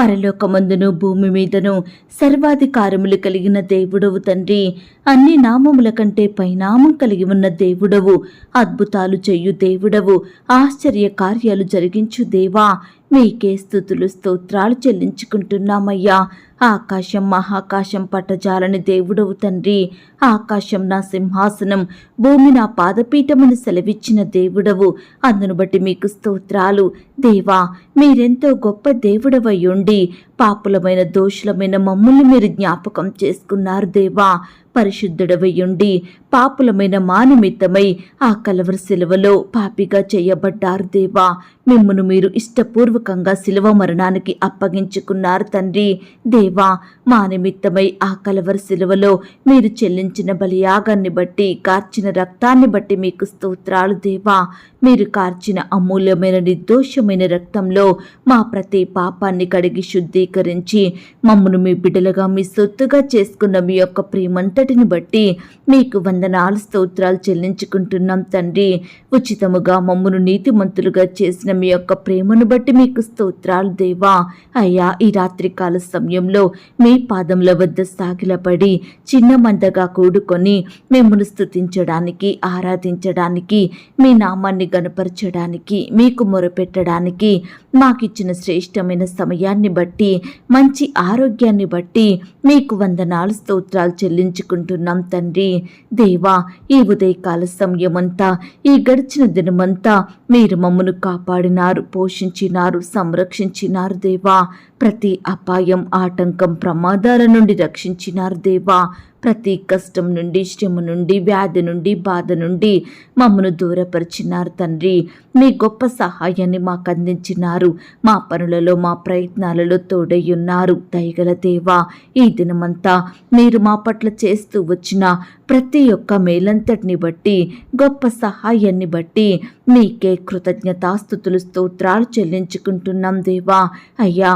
పరలోకమందును భూమి మీదను సర్వాధికారములు కలిగిన దేవుడవు తండ్రి. అన్ని నామముల కంటే పైనామం కలిగి ఉన్న దేవుడవు అద్భుతాలు చెయ్యు దేవుడవు ఆశ్చర్య కార్యాలు జరిగించు దేవా. మీకే స్థుతులు స్తోత్రాలు చెల్లించుకుంటున్నామయ్యా. ఆకాశం మహాకాశం పట్టజాలని దేవుడవు తండ్రి. ఆకాశం నా సింహాసనం భూమి నా పాదపీఠమని సెలవిచ్చిన దేవుడవు. అందును బట్టి మీకు స్తోత్రాలు. దేవా మీరెంతో గొప్ప దేవుడవయ్యుండి పాపులమైన దోషులమైన మమ్ముల్ని మీరు జ్ఞాపకం చేసుకున్నారు దేవా. పరిశుద్ధుడవయ్యుండి పాపులమైన మా నిమిత్తమై ఆ కలవర శిలువలో పాపిగా చేయబడ్డారు దేవా. మిమ్మను మీరు ఇష్టపూర్వకంగా శిలువ మరణానికి అప్పగించుకున్నారు తండ్రి. దేవా మా నిమిత్తమై ఆ కలవర శిలువలో మీరు చెల్లించిన బలియాగాన్ని బట్టి కార్చిన రక్తాన్ని బట్టి మీకు స్తోత్రాలు దేవా. మీరు కార్చిన అమూల్యమైన నిర్దోషమైన రక్తంలో మా ప్రతి పాపాన్ని కడిగి శుద్ధీకరించి మమ్మను మీ బిడ్డలుగా మీ సొత్తుగా చేసుకున్న మీ యొక్క ప్రేమంతటిని బట్టి మీకు వందనాలు స్తోత్రాలు చెల్లించుకుంటున్నాం తండ్రి. ఉచితముగా మమ్మను నీతిమంతులుగా చేసిన మీ యొక్క ప్రేమను బట్టి మీకు స్తోత్రాలు దేవా. అయ్యా ఈ రాత్రికాల సమయంలో మీ పాదముల వద్ద సాగిలపడి చిన్న మందగా కూడుకొని మిమ్మల్ని స్తుతించడానికి ఆరాధించడానికి మీ నామాన్ని గనపరచడానికి మీకు మొరపెట్టడానికి మాకిచ్చిన శ్రేష్టమైన సమయాన్ని బట్టి మంచి ఆరోగ్యాన్ని బట్టి మీకు వందనాలు స్తోత్రాలు చెల్లించుకుంటున్నాం తండ్రి. దేవా ఈ ఉదయకాల సమయమంతా ఈ గడిచిన దినమంతా మీరు మమ్మను కాపాడు కాపాడినారు పోషించినారు సంరక్షించినారు దేవా. ప్రతి అపాయం ఆటంకం ప్రమాదాల నుండి రక్షించినారు దేవా. ప్రతి కష్టం నుండి శ్రమ నుండి వ్యాధి నుండి బాధ నుండి మమ్మను దూరపరిచినారు తండ్రి. మీ గొప్ప సహాయాన్ని మాకు అందించినారు. మా పనులలో మా ప్రయత్నాలలో తోడయ్యున్నారు దయగల దేవా. ఈ దినమంతా మీరు మా పట్ల చేస్తూ వచ్చిన ప్రతి ఒక్క మేలంతటిని బట్టి గొప్ప సహాయాన్ని బట్టి మీకే కృతజ్ఞతాస్థుతులు స్తోత్రాలు చెల్లించుకుంటున్నాం దేవా. అయ్యా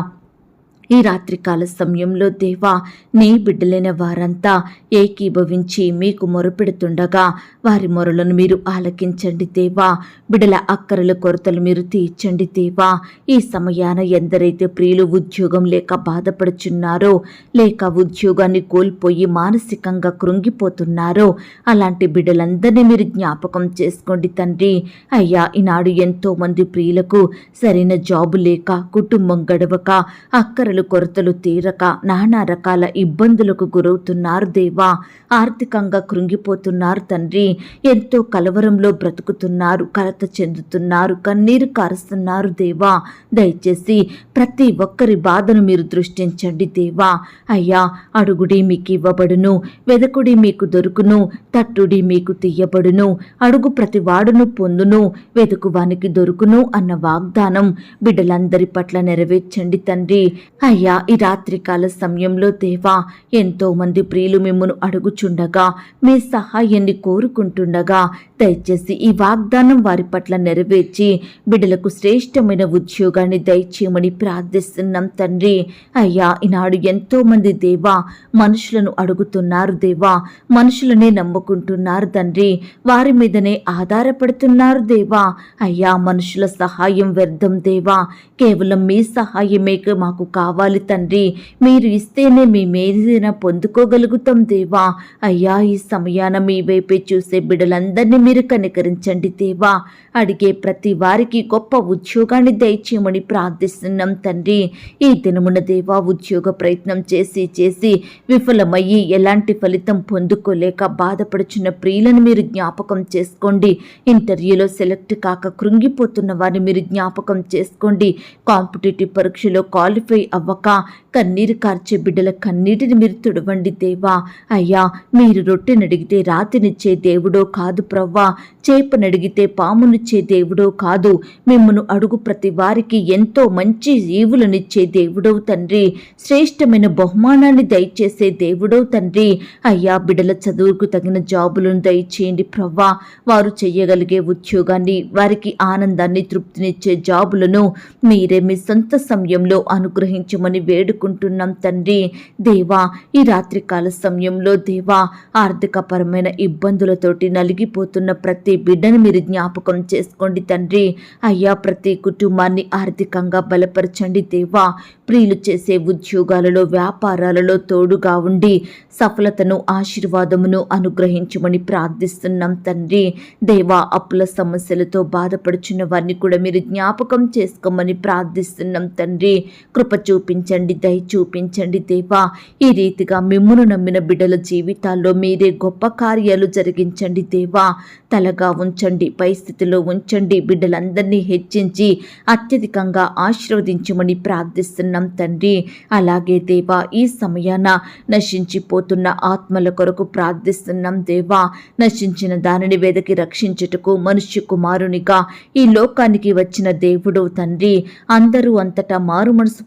ఈ రాత్రికాల సమయంలో దేవా నీ బిడ్డలైన వారంతా ఏకీభవించి మీకు మొరపెడుతుండగా వారి మొరలను మీరు ఆలకించండి దేవా. బిడల అక్కరల కొరతలు మీరు తీర్చండి దేవా. ఈ సమయాన ఎందరైతే ప్రియులు ఉద్యోగం లేక బాధపడుచున్నారో లేక ఉద్యోగాన్ని కోల్పోయి మానసికంగా కృంగిపోతున్నారో అలాంటి బిడ్డలందరినీ మీరు జ్ఞాపకం చేసుకోండి తండ్రి. అయ్యా ఈనాడు ఎంతో మంది ప్రియులకు సరైన జాబు లేక కుటుంబం గడవక అక్కరలు కొరతలు తీరక నానా రకాల ఇబ్బందులకు గురవుతున్నారు దేవా. ఆర్థికంగా కృంగిపోతున్నారు తండ్రి. ఎంతో కలవరంలో బ్రతుకుతున్నారు కలత చెందుతున్నారు కన్నీరు కారుస్తున్నారు దేవా. దయచేసి ప్రతి ఒక్కరి బాధను మీరు దృష్టించండి దేవా. అయ్యా అడుగుడి మీకు ఇవ్వబడును వెదకుడి మీకు దొరుకును తట్టుడి మీకు తీయబడును అడుగు ప్రతి వాడును పొందును వెతుకువానికి దొరుకును అన్న వాగ్దానం బిడ్డలందరి పట్ల నెరవేర్చండి తండ్రి. అయ్యా ఈ రాత్రికాల సమయంలో దేవా ఎంతో మంది ప్రియులు మిమ్మను అడుగుచుండగా మీ సహాయాన్ని కోరుకుంటుండగా దయచేసి ఈ వాగ్దానం వారి పట్ల నెరవేర్చి బిడ్డలకు శ్రేష్టమైన ఉద్యోగాన్ని దయచేయమని ప్రార్థిస్తున్నాం తండ్రి. అయ్యా ఈనాడు ఎంతో మంది దేవా మనుషులను అడుగుతున్నారు దేవా మనుషులనే నమ్ముకుంటున్నారు తండ్రి. వారి మీదనే ఆధారపడుతున్నారు దేవా. అయ్యా మనుషుల సహాయం వ్యర్థం దేవా. కేవలం మీ సహాయమే మాకు కావాలి. తండ్రి. మీరు ఇస్తేనే మేమేదైనా పొందుకోగలుగుతాం దేవా. అయ్యా ఈ సమయాన మీ వైపే చూసే బిడ్డలందరినీ మీరు కనికరించండి దేవా. అడిగే ప్రతి వారికి గొప్ప ఉద్యోగాన్ని దయచేయమని ప్రార్థిస్తున్నాం తండ్రి. ఈ దినమున దేవా ఉద్యోగ ప్రయత్నం చేసి చేసి విఫలమయ్యి ఎలాంటి ఫలితం పొందుకోలేక బాధపడుచున్న ప్రియులను మీరు జ్ఞాపకం చేసుకోండి. ఇంటర్వ్యూలో సెలెక్ట్ కాక కృంగిపోతున్న వారిని మీరు జ్ఞాపకం చేసుకోండి. కాంపిటేటివ్ పరీక్షలో క్వాలిఫై అవ్వక కన్నీరు కార్చే బిడ్డల కన్నీటిని మీరు తుడవండి దేవా. అయ్యా మీరు రొట్టెనడిగితే రాతినిచ్చే దేవుడో కాదు ప్రవ్వా. చేపనడిగితే పామునిచ్చే దేవుడో కాదు. మిమ్మను అడుగు ప్రతి వారికి ఎంతో మంచి జీవులనిచ్చే దేవుడో తండ్రి. శ్రేష్టమైన బహుమానాన్ని దయచేసే దేవుడో తండ్రి. అయ్యా బిడ్డల చదువుకు తగిన జాబులను దయచేయండి ప్రవ్వా. వారు చేయగలిగే ఉద్యోగాన్ని వారికి ఆనందాన్ని తృప్తినిచ్చే జాబులను మీరే మీ సొంత సమయంలో అనుగ్రహించి అనుగ్రహించమని వేడుకుంటున్నాం తండ్రి. దేవా ఈ రాత్రికాల సమయంలో దేవా ఆర్థికపరమైన ఇబ్బందులతోటి నలిగిపోతున్న ప్రతి బిడ్డను మీరు జ్ఞాపకం చేసుకోండి తండ్రి. అయ్యా ప్రతి కుటుంబాన్ని ఆర్థికంగా బలపరచండి దేవా. ప్రియులు చేసే ఉద్యోగాలలో వ్యాపారాలలో తోడుగా ఉండి సఫలతను ఆశీర్వాదమును అనుగ్రహించమని ప్రార్థిస్తున్నాం తండ్రి. దేవా అప్పుల సమస్యలతో బాధపడుచున్న వారిని కూడా మీరు జ్ఞాపకం చేసుకోమని ప్రార్థిస్తున్నాం తండ్రి. కృప చూపించండి దయ చూపించండి దేవా. ఈ రీతిగా మిమ్మును నమ్మిన బిడ్డల జీవితాల్లో మీరే గొప్ప కార్యాలు జరిగించండి దేవా. తలగా ఉంచండి పరిస్థితిలో ఉంచండి బిడ్డలందరినీ హెచ్చించి అత్యధికంగా ఆశీర్వదించమని ప్రార్థిస్తున్నాం తండ్రి. అలాగే దేవా ఈ సమయాన నశించిపోతున్న ఆత్మల కొరకు ప్రార్థిస్తున్నాం దేవా. నశించిన దానిని వెదకి రక్షించుటకు మనుష్య కుమారునిగా ఈ లోకానికి వచ్చిన దేవుడు తండ్రి. అందరూ అంతటా మారు మనసు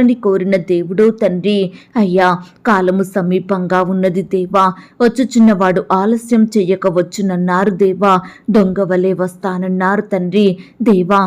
పొందాలని కోరిన దేవుడు తండ్రి. అయ్యా కాలము సమీపంగా ఉన్నది దేవా. వచ్చుచున్నవాడు ఆలస్యం చెయ్యక వచ్చునన్నారు దేవా. దొంగ వలె వస్తానన్నారు తండ్రి. దేవా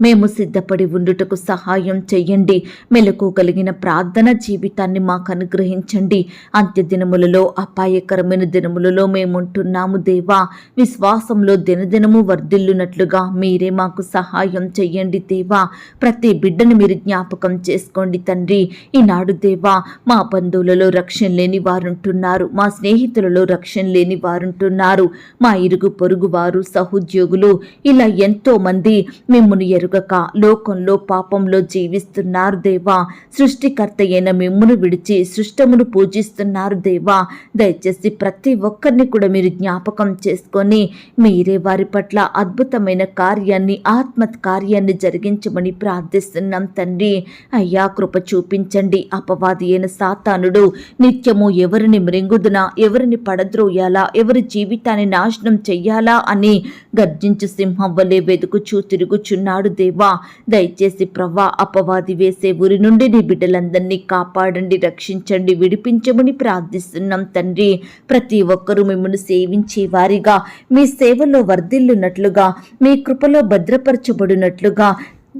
మేము సిద్ధపడి ఉండుటకు సహాయం చెయ్యండి. మెలకు కలిగిన ప్రార్థన జీవితాన్ని మాకు అనుగ్రహించండి అంత్య దినములలో అపాయకరమైన దినములలో మేముంటున్నాము దేవా. విశ్వాసంలో దినదినము వర్ధిల్లునట్లుగా మీరే మాకు సహాయం చెయ్యండి దేవా. ప్రతి బిడ్డను మీరు జ్ఞాపకం చేసుకోండి తండ్రి. ఈనాడు దేవా మా బంధువులలో రక్షణ లేని వారుంటున్నారు. మా స్నేహితులలో రక్షణ లేని వారుంటున్నారు. మా ఇరుగు పొరుగు వారు సహోద్యోగులు ఇలా ఎంతో మంది మిమ్మును ఎరుగక లోకంలో పాపంలో జీవిస్తున్నారు దేవా. సృష్టికర్త అయిన మిమ్మును విడిచి సృష్టమును పూజిస్తున్నారు దేవా. దయచేసి ప్రతి ఒక్కరిని కూడా మీరు జ్ఞాపకం చేసుకొని మీరే వారి పట్ల అద్భుతమైన కార్యాన్ని ఆత్మ కార్యాన్ని జరిగించమని ప్రార్థిస్తున్నాం తండ్రి. అయ్యా కృప చూపించండి. అపవాది అయిన సాతానుడు నిత్యము ఎవరిని మృంగుదునా ఎవరిని పడద్రోయాలా ఎవరి జీవితాన్ని నాశనం చెయ్యాలా అని గర్జించు సింహం వలె వెతుకుచూ తిరుగుచున్నాడు దేవా దయచేసి ప్రవ్వా అపవాది వేసే ఊరి నుండి నీ బిడ్డలందరినీ కాపాడండి రక్షించండి విడిపించమని ప్రార్థిస్తున్నాం తండ్రి ప్రతి ఒక్కరూ మిమ్మల్ని సేవించే వారిగా మీ సేవలో వర్ధిల్లునట్లుగా మీ కృపలో భద్రపరచబడినట్లుగా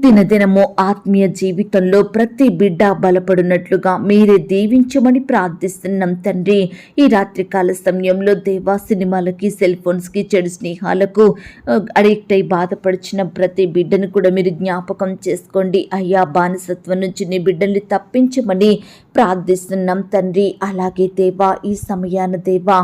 దినదినము ఆత్మీయ జీవితంలో ప్రతి బిడ్డ బలపడినట్లుగా మీరే దీవించమని ప్రార్థిస్తున్నాం తండ్రి. ఈ రాత్రికాల సమయంలో దేవా సినిమాలకి సెల్ ఫోన్స్కి చెడు స్నేహాలకు అడిక్ట్ అయి బాధపడిచిన ప్రతి బిడ్డను కూడా మీరు జ్ఞాపకం చేసుకోండి. అయ్యా బానిసత్వం నుంచి నీ బిడ్డల్ని తప్పించమని ప్రార్థిస్తున్నాం తండ్రి. అలాగే దేవా ఈ సమయాన దేవా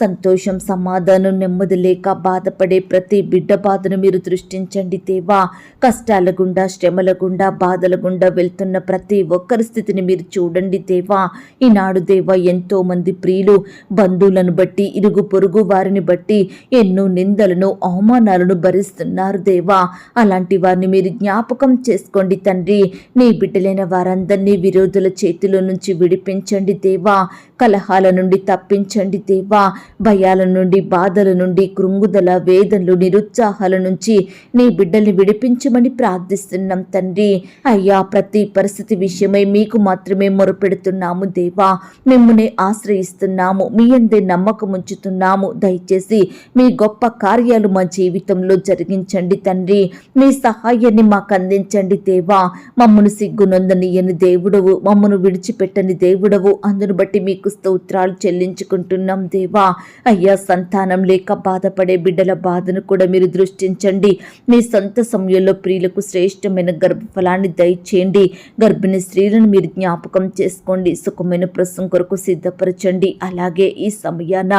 సంతోషం సమాధానం నెమ్మది లేక బాధపడే ప్రతి బిడ్డ బాధను మీరు దృష్టించండి దేవా. కష్టాల గుండా శ్రమల గుండా బాధల గుండా వెళ్తున్న ప్రతి ఒక్కరి స్థితిని మీరు చూడండి దేవా. ఈనాడు దేవా ఎంతో మంది ప్రియులు బంధువులను బట్టి ఇరుగు పొరుగు వారిని బట్టి ఎన్నో నిందలను అవమానాలను భరిస్తున్నారు దేవా. అలాంటి వారిని మీరు జ్ఞాపకం చేసుకోండి తండ్రి. నీ బిడ్డలైన వారందరినీ విరోధుల చేతిలో నుంచి విడిపించండి దేవా. కలహాల నుండి తప్పించండి దేవా. భయాల నుండి బాధల నుండి కృంగుదల వేదనలు నిరుత్సాహాల నుంచి నీ బిడ్డల్ని విడిపించమని ప్రార్థిస్తున్నాం తండ్రి. అయ్యా ప్రతి పరిస్థితి విషయమై మీకు మాత్రమే మొరపెడుతున్నాము దేవా. మిమ్మల్ని ఆశ్రయిస్తున్నాము మీ అందే నమ్మకం ఉంచుతున్నాము. దయచేసి మీ గొప్ప కార్యాలు మా జీవితంలో జరిగించండి తండ్రి. మీ సహాయాన్ని మాకు అందించండి దేవా. మమ్మను సిగ్గునొందనీయని దేవుడవు మమ్మను విడిచిపెట్టని దేవుడవు. అందును బట్టి మీకు స్తోత్రాలు చెల్లించుకుంటున్నాం దేవా. అయ్యా సంతానం లేక బాధపడే బిడ్డల బాధను కూడా మీరు దృష్టించండి. మీ సొంత సమయంలో ప్రియులకు శ్రేష్టమైన గర్భఫలాన్ని దయచేయండి. గర్భిణీ స్త్రీలను మీరు జ్ఞాపకం చేసుకోండి. సుఖమైన ప్రసం కొరకు సిద్ధపరచండి. అలాగే ఈ సమయాన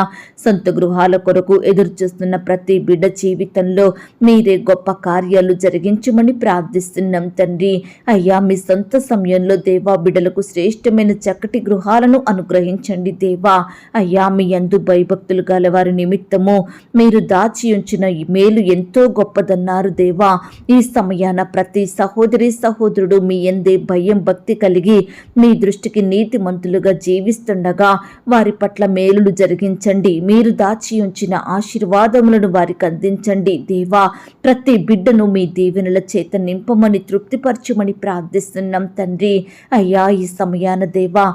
సొంత గృహాల కొరకు ఎదురు చూస్తున్న ప్రతి బిడ్డ జీవితంలో మీరే గొప్ప కార్యాలు జరిగించమని ప్రార్థిస్తున్నాం తండ్రి. అయ్యా మీ సొంత సమయంలో దేవా బిడ్డలకు శ్రేష్టమైన చక్కటి గృహాలను అనుగ్రహించి అనుగ్రహించండి దేవా. అయ్యా మీ యందు భయభక్తులు గల వారి నిమిత్తము మీరు దాచి ఉంచిన ఈ మేలు ఎంతో గొప్పదన్నారు దేవా. ఈ సమయాన ప్రతి సహోదరి సహోదరుడు మీ ఎందే భయం భక్తి కలిగి మీ దృష్టికి నీతిమంతులుగా జీవిస్తుండగా వారి పట్ల మేలులు జరిగించండి. మీరు దాచి ఉంచిన ఆశీర్వాదములను వారికి అందించండి దేవా. ప్రతి బిడ్డను మీ దీవెనల చేత నింపమని తృప్తిపరచమని ప్రార్థిస్తున్నాం తండ్రి. అయ్యా ఈ సమయాన దేవా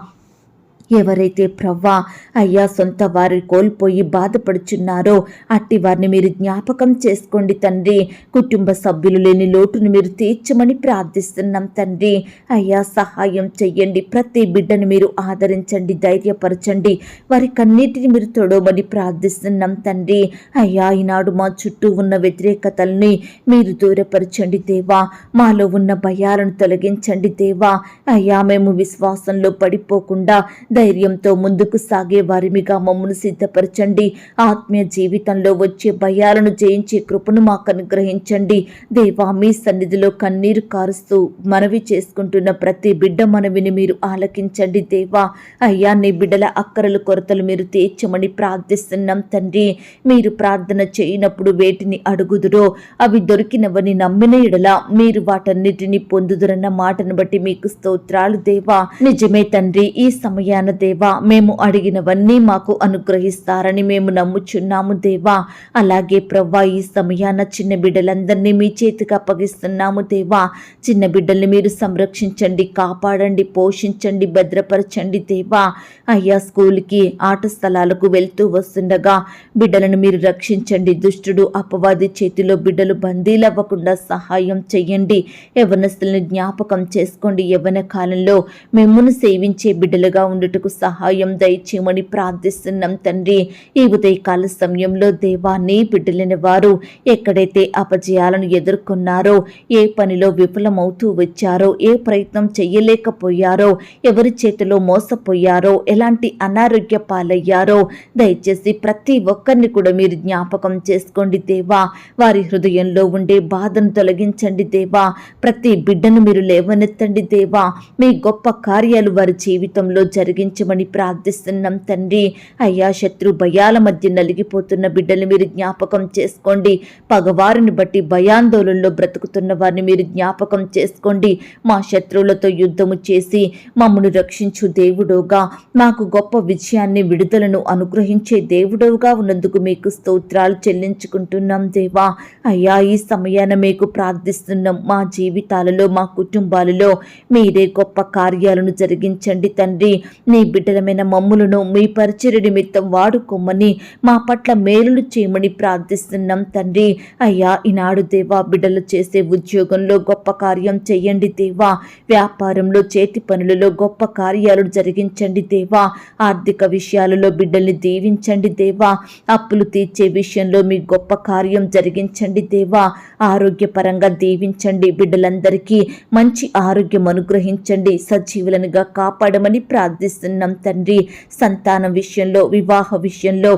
ఎవరైతే ప్రవ్వా అయ్యా సొంత వారి కోల్పోయి బాధపడుచున్నారో అట్టి వారిని మీరు జ్ఞాపకం చేసుకోండి తండ్రి. కుటుంబ సభ్యులు లేని లోటును మీరు తీర్చమని ప్రార్థిస్తున్నాం తండ్రి. అయ్యా సహాయం చెయ్యండి. ప్రతి బిడ్డను మీరు ఆదరించండి ధైర్యపరచండి. వారి కన్నీటిని మీరు తొడవమని ప్రార్థిస్తున్నాం తండ్రి. అయ్యా ఈనాడు మా చుట్టూ ఉన్న వ్యతిరేకతల్ని మీరు దూరపరచండి దేవా. మాలో ఉన్న భయాలను తొలగించండి దేవా. అయ్యా మేము విశ్వాసంలో పడిపోకుండా ధైర్యంతో ముందుకు సాగే వారిమిగా మమ్మను సిద్ధపరచండి. ఆత్మీయ జీవితంలో వచ్చే భయాలను జయించే కృపను మాకు అనుగ్రహించండి దేవా మీ సన్నిధిలో కన్నీరు కారుస్తూ మనవి చేసుకుంటున్న ప్రతి బిడ్డ మనవిని మీరు ఆలకించండి దేవా. అయ్యా నీ బిడ్డల అక్కరలు కొరతలు మీరు తీర్చమని ప్రార్థిస్తున్నాం తండ్రి. మీరు ప్రార్థన చేయనప్పుడు వేటిని అడుగుదురో అవి దొరికినవని నమ్మిన ఎడల మీరు వాటన్నిటిని పొందుదురన్న మాటను బట్టి మీకు స్తోత్రాలు దేవా. నిజమే తండ్రి ఈ సమయాన దేవా మేము అడిగినవన్నీ మాకు అనుగ్రహిస్తారని మేము నమ్ముచున్నాము దేవా. అలాగే ప్రవ్వా ఈ సమయాన చిన్న బిడ్డలందరినీ మీ చేతికి అప్పగిస్తున్నాము దేవా. చిన్న బిడ్డల్ని మీరు సంరక్షించండి కాపాడండి పోషించండి భద్రపరచండి దేవా. అయ్యా స్కూల్కి ఆట స్థలాలకు వెళ్తూ వస్తుండగా బిడ్డలను మీరు రక్షించండి. దుష్టుడు అపవాది చేతిలో బిడ్డలు బందీలవ్వకుండా సహాయం చెయ్యండి. యవనస్తులను జ్ఞాపకం చేసుకోండి. యవన కాలంలో మిమ్మును సేవించే బిడ్డలుగా ఉండటం ఉండుటకు సహాయం దయచేయమని ప్రార్థిస్తున్నాం తండ్రి. ఈ ఉదయకాల సమయంలో దేవాన్ని బిడ్డలేని వారు ఎక్కడైతే అపజయాలను ఎదుర్కొన్నారో ఏ పనిలో విఫలమవుతూ వచ్చారో ఏ ప్రయత్నం చెయ్యలేకపోయారో ఎవరి చేతిలో మోసపోయారో ఎలాంటి అనారోగ్య పాలయ్యారో దయచేసి ప్రతి ఒక్కరిని కూడా మీరు జ్ఞాపకం చేసుకోండి దేవా. వారి హృదయంలో ఉండే బాధను తొలగించండి దేవా. ప్రతి బిడ్డను మీరు లేవనెత్తండి దేవా. మీ గొప్ప కార్యాలు వారి జీవితంలో జరిగి కలిగించమని ప్రార్థిస్తున్నాం తండ్రి. అయ్యా శత్రు భయాల మధ్య నలిగిపోతున్న బిడ్డలు మీరు జ్ఞాపకం చేసుకోండి. పగవారిని బట్టి భయాందోళనలో బ్రతుకుతున్న వారిని మీరు జ్ఞాపకం చేసుకోండి. మా శత్రువులతో యుద్ధము చేసి మమ్మను రక్షించు దేవుడోగా. మాకు గొప్ప విజయాన్ని విడుదలను అనుగ్రహించే దేవుడవుగా ఉన్నందుకు మీకు స్తోత్రాలు చెల్లించుకుంటున్నాం దేవా. అయ్యా ఈ సమయాన మీకు ప్రార్థిస్తున్నాం. మా జీవితాలలో మా కుటుంబాలలో మీరే గొప్ప కార్యాలను జరిగించండి తండ్రి. నీ బిడ్డలమైన మమ్ములను మీ పరిచయ నిమిత్తం వాడుకోమని మా పట్ల మేలులు చేయమని ప్రార్థిస్తున్నాం తండ్రి. అయ్యా ఈనాడు దేవా బిడ్డలు చేసే ఉద్యోగంలో గొప్ప కార్యం చేయండి దేవా. వ్యాపారంలో చేతి పనులలో గొప్ప కార్యాలు జరిగించండి దేవా. ఆర్థిక విషయాలలో బిడ్డల్ని దీవించండి దేవా. అప్పులు తీర్చే విషయంలో మీ గొప్ప కార్యం జరిగించండి దేవా. ఆరోగ్యపరంగా దీవించండి బిడ్డలందరికీ. మంచి ఆరోగ్యం అనుగ్రహించండి. సజీవులనుగా కాపాడమని ప్రార్థిస్తున్నాం. తండ్రి. సంతానం విషయంలో వివాహ విషయంలో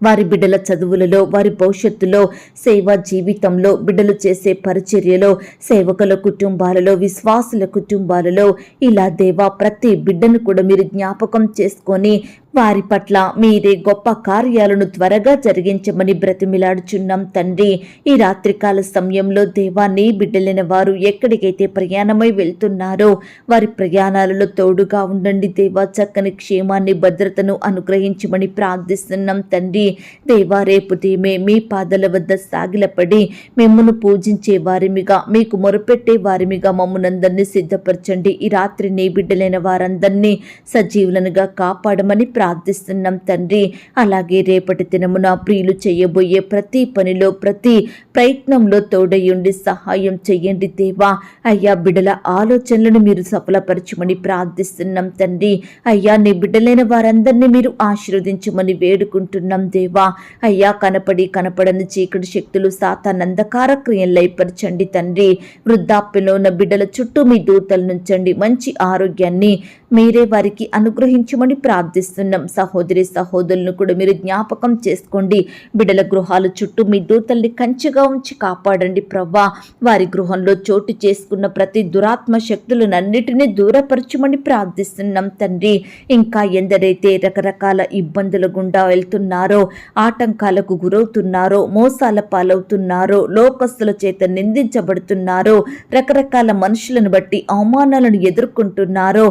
వారి బిడ్డల చదువులలో వారి భవిష్యత్తులో సేవా జీవితంలో బిడ్డలు చేసే పరిచర్యలో సేవకుల కుటుంబాలలో విశ్వాసుల కుటుంబాలలో ఇలా దేవా ప్రతి బిడ్డను కూడా మీరు జ్ఞాపకం చేసుకొని వారి పట్ల మీరే గొప్ప కార్యాలను త్వరగా జరిగించమని బ్రతిమిలాడుచున్నాం తండ్రి. ఈ రాత్రికాల సమయంలో దేవాన్ని బిడ్డలైన వారు ఎక్కడికైతే ప్రయాణమై వెళ్తున్నారో వారి ప్రయాణాలలో తోడుగా ఉండండి దేవా. చక్కని క్షేమాన్ని భద్రతను అనుగ్రహించమని ప్రార్థిస్తున్నాం తండ్రి. దేవా రేపు తీమే మీ పాదల వద్ద సాగిలపడి మిమ్మను పూజించే వారిమిగా మీకు మొరపెట్టే వారిమిగా మమ్మల్నందరినీ సిద్ధపరచండి. ఈ రాత్రి నీ బిడ్డలైన వారందరినీ సజీవులనుగా కాపాడమని ప్రార్థిస్తున్నాం తండ్రి. అలాగే రేపటి దినమున ప్రియులు చేయబోయే ప్రతి పనిలో ప్రతి ప్రయత్నంలో తోడయుండి సహాయం చెయ్యండి దేవా. అయ్యా బిడ్డల ఆలోచనలను మీరు సఫలపరచమని ప్రార్థిస్తున్నాం తండ్రి. అయ్యా నీ బిడ్డలైన వారందరినీ మీరు ఆశీర్వదించమని వేడుకుంటున్నాం దేవా. అయ్యా కనపడి కనపడని చీకటి శక్తులు సాతానందకార క్రియలైపరచండి తండ్రి. వృద్ధాప్యలో ఉన్న బిడ్డల చుట్టూ మీ దూతలు నుంచండి మంచి ఆరోగ్యాన్ని మీరే వారికి అనుగ్రహించమని ప్రార్థిస్తున్నాం. సహోదరి సహోదరులను కూడా మీరు జ్ఞాపకం చేసుకోండి. బిడల గృహాల చుట్టూ మీ దూతల్ని కంచెగా ఉంచి కాపాడండి ప్రవ్వా. వారి గృహంలో చోటు చేసుకున్న ప్రతి దురాత్మ శక్తులనన్నిటినీ దూరపరచమని ప్రార్థిస్తున్నాం తండ్రి. ఇంకా ఎందరైతే రకరకాల ఇబ్బందుల గుండా వెళ్తున్నారో ఆటంకాలకు గురవుతున్నారో మోసాల పాలవుతున్నారో లోకస్తుల చేత నిందించబడుతున్నారో రకరకాల మనుషులను బట్టి అవమానాలను ఎదుర్కొంటున్నారో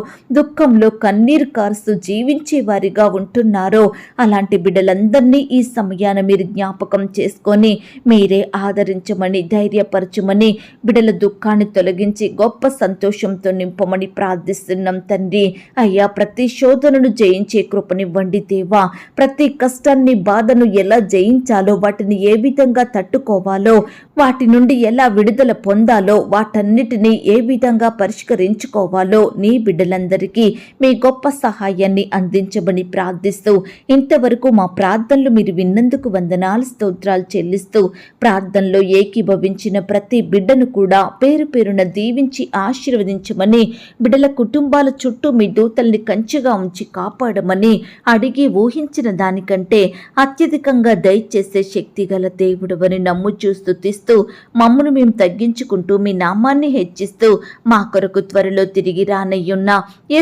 దుఃఖంలో కన్నీరు కారుస్తూ జీవించే వారిగా ఉంటున్నారో అలాంటి బిడ్డలందరినీ ఈ సమయాన మీరు జ్ఞాపకం చేసుకొని మీరే ఆదరించమని ధైర్యపరచమని బిడ్డల దుఃఖాన్ని తొలగించి గొప్ప సంతోషంతో నింపమని ప్రార్థిస్తున్నాం తండ్రి. అయ్యా ప్రతి శోధనను జయించే కృపనివ్వండి దేవా. ప్రతి కష్టాన్ని బాధను ఎలా జయించాలో వాటిని ఏ విధంగా తట్టుకోవాలో వాటి నుండి ఎలా విడుదల పొందాలో వాటన్నిటినీ ఏ విధంగా పరిష్కరించుకోవాలో నీ బిడ్డలందరికీ మీ గొప్ప సహాయాన్ని అందించమని ప్రార్థిస్తూ ఇంతవరకు మా ప్రార్థనలు మీరు విన్నందుకు వందనాలు స్తోత్రాలు చెల్లిస్తూ ప్రార్థనలో ఏకీభవించిన ప్రతి బిడ్డను కూడా పేరు పేరున దీవించి ఆశీర్వదించమని బిడ్డల కుటుంబాల చుట్టూ మీ దూతల్ని కంచెగా ఉంచి కాపాడమని అడిగి ఊహించిన దానికంటే అత్యధికంగా దయచేసే శక్తి గల దేవుడవని నమ్ము చూస్తూ తీస్తూ మమ్మను మేము తగ్గించుకుంటూ మీ నామాన్ని హెచ్చిస్తూ మా కొరకు త్వరలో తిరిగి రానయ్యున్న